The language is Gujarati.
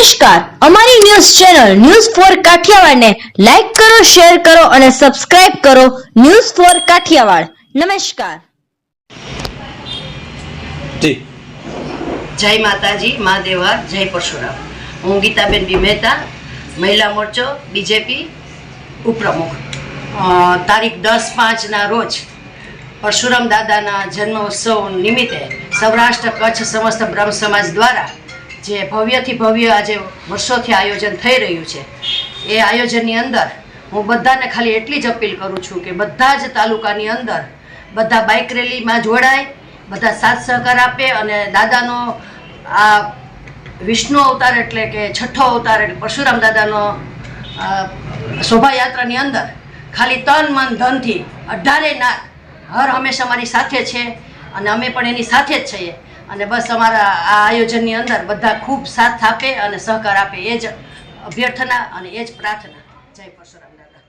નમસ્કાર. અમારી ન્યૂઝ ચેનલ ન્યૂઝ ફોર કાઠિયાવાડને લાઈક કરો શેર કરો અને સબસ્ક્રાઇબ કરો ન્યૂઝ ફોર કાઠિયાવાડ. નમસ્કાર. જી. જય માતાજી મહાદેવા જય પરશુરામ. હું ગીતાબેન બી મહેતા મહિલા મોરચો બીજેપી ઉપપ્રમુખ. અ, તારીખ દસ પાંચના રોજ પરશુરામ દાદાના જન્મોત્સવ નિમિત્તે સૌરાષ્ટ્ર કચ્છ સમસ્ત બ્રહ્મ સમાજ દ્વારા જે ભવ્યથી ભવ્ય આજે વર્ષોથી આયોજન થઈ રહ્યું છે, એ આયોજનની અંદર હું બધાને ખાલી એટલી જ અપીલ કરું છું કે બધા જ તાલુકાની અંદર બધા બાઇક રેલીમાં જોડાય, બધા સાથ સહકાર આપે અને દાદાનો આ વિષ્ણુ અવતાર એટલે કે છઠ્ઠો અવતાર એટલે પરશુરામ દાદાનો શોભાયાત્રાની અંદર ખાલી તન, મન, ધનથી અઢારે નાથ હર હંમેશા અમારી સાથે છે અને અમે પણ એની સાથે જ છીએ. અને બસ અમારા આ આયોજનની અંદર બધા ખૂબ સાથ આપે અને સહકાર આપે. એ જ અભ્યર્થના અને એ જ પ્રાર્થના. જય પરશુરામ દાદા.